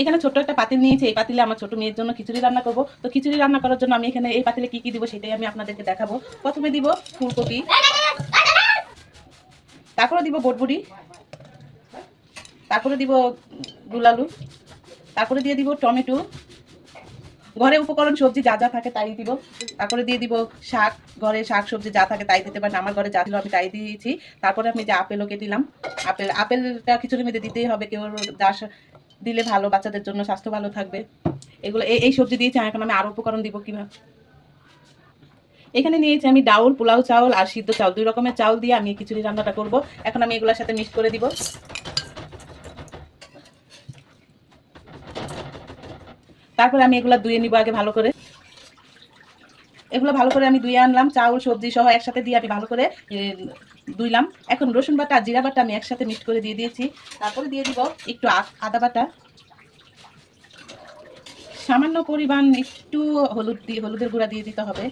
এখানে ছোট্ট একটা পাতিল নিয়েছে, এই পাতিলে আমার ছোট মেয়ের জন্য খিচুড়ি রান্না করব। তো খিচুড়ি রান্না করার জন্য আমি এখানে এই পাতিলে কি কি দিব সেটাই আমি আপনাদেরকে দেখাবো। প্রথমে দিব ফুলকপি, তারপরে দিব বটবুড়ি তারপরে দিব গুলালু, তারপরে দিয়ে দিব টমেটো ঘরে উপকরণ, সবজি যা যা থাকে তাই দিব। তারপরে দিয়ে দিব শাক। ঘরে শাক, সবজি যা থাকে তাই দিতে পারেন। আমার ঘরে যা ছিল আমি তাই দিয়েছি। তারপরে আমি যে আপেলও কেটিলাম আপেল, আপেলটা খিচুড়ির মধ্যে দিতেই হবে। কেউ যা সা- দিলে ভালো, বাচ্চাদের জন্য স্বাস্থ্য ভালো থাকবে। এগুলো এই এই সবজি দিয়েছি। এখন আমি আরও উপকরণ দিব কীভাবে? এখানে নিয়েছি আমি ডাউল, পোলাও চাউল আর সিদ্ধ চাউল। দুই রকমের চাউল দিয়ে আমি খিচুড়ি রান্নাটা করব। এখন আমি এগুলোর সাথে মিক্স করে দিব। তারপরে আমি এগুলো ধুয়ে নিব আগে ভালো করে। এগুলো ভালো করে আমি ধুয়ে আনলাম, চাউল, সবজি সহ একসাথে দিয়ে আমি ভালো করে ধুইলাম। এখন রসুন বাটা জিরা বাটা আমি একসাথে মিক্স করে দিয়ে দিয়েছি। তারপরে দিয়ে দিব একটু আদা বাটা। সামান্য পরিমাণ একটু হলুদ দিয়ে, হলুদের গুঁড়া দিয়ে দিতে হবে।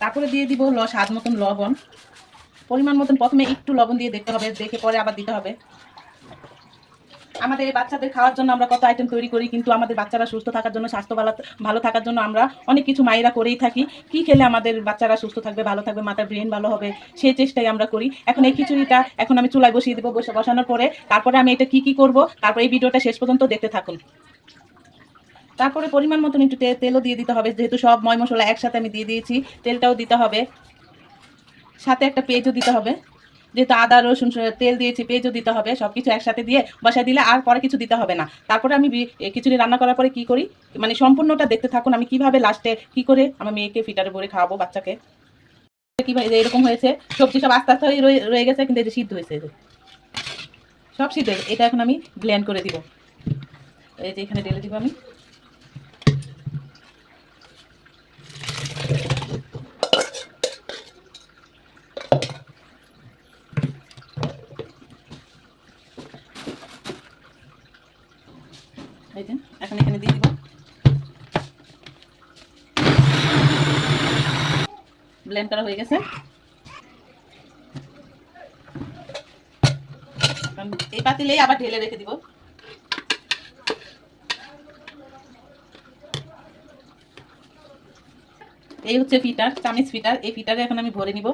তারপরে দিয়ে দিব স্বাদ মতন লবণ। পরিমাণ মতন প্রথমে একটু লবণ দিয়ে দেখতে হবে, দেখে পরে আবার দিতে হবে। আমাদের এই বাচ্চাদের খাওয়ার জন্য আমরা কত আইটেম তৈরি করি, কিন্তু আমাদের বাচ্চারা সুস্থ থাকার জন্য স্বাস্থ্য ভালো ভালো থাকার জন্য আমরা অনেক কিছু মায়েরা করেই থাকি। কি খেলে আমাদের বাচ্চারা সুস্থ থাকবে, ভালো থাকবে, মাথার ব্রেন ভালো হবে, সেই চেষ্টাই আমরা করি। এখন এই খিচুড়িটা এখন আমি চুলায় বসিয়ে দেবো বসে বসানোর পরে, তারপরে আমি এটা কি কি করব, তারপরে এই ভিডিওটা শেষ পর্যন্ত দেখতে থাকুন। তারপরে পরিমাণ মতন একটু তেলও দিয়ে দিতে হবে, যেহেতু সব ময় মশলা একসাথে আমি দিয়ে দিয়েছি, তেলটাও দিতে হবে। সাথে একটা পেঁয়াজও দিতে হবে। যেহেতু আদা, রসুন তেল দিয়েছি পেঁয়াজও দিতে হবে সব কিছু একসাথে দিয়ে বসায় দিলে আর পরে কিছু দিতে হবে না। তারপরে আমি খিচুড়ি রান্না করার পরে কি করি? মানে সম্পূর্ণটা দেখতে থাকুন, আমি কীভাবে লাস্টে কি করে আমার মেয়েকে ফিটারে ভরে খাওয়াবো, বাচ্চাকে। কীভাবে এরকম হয়েছে, সবজি সব আস্তে আস্তে রয়ে- গেছে, কিন্তু যে সিদ্ধ হয়েছে সব সিদ্ধ। এটা এখন আমি ব্লেন্ড করে দিব। এই যে এখানে ঢেলে দিব আমি। এই এখন এখানে দিয়ে দিব। ব্লেন্ড করা হয়ে গেছে। এই পাতিলেই আবার ঢেলে রেখে দিব। এই হচ্ছে ফিটার, চামিচ ফিটার। এই ফিটারে এখন আমি ভরে নিব।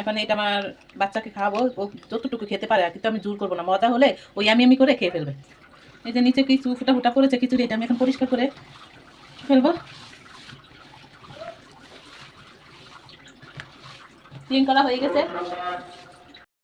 এখন এটা আমার বাচ্চাকে খাওয়াবো, ও যতটুকু খেতে পারে কিন্তু আমি জোর করব না। মজা হলে ওই আমি আমি করে খেয়ে ফেলবে। এই যে নিচে কিছু ফুটা ফুটা পড়েছে কিছু এটা আমি এখন পরিষ্কার করে ফেলব। ক্লিন করা হয়ে গেছে।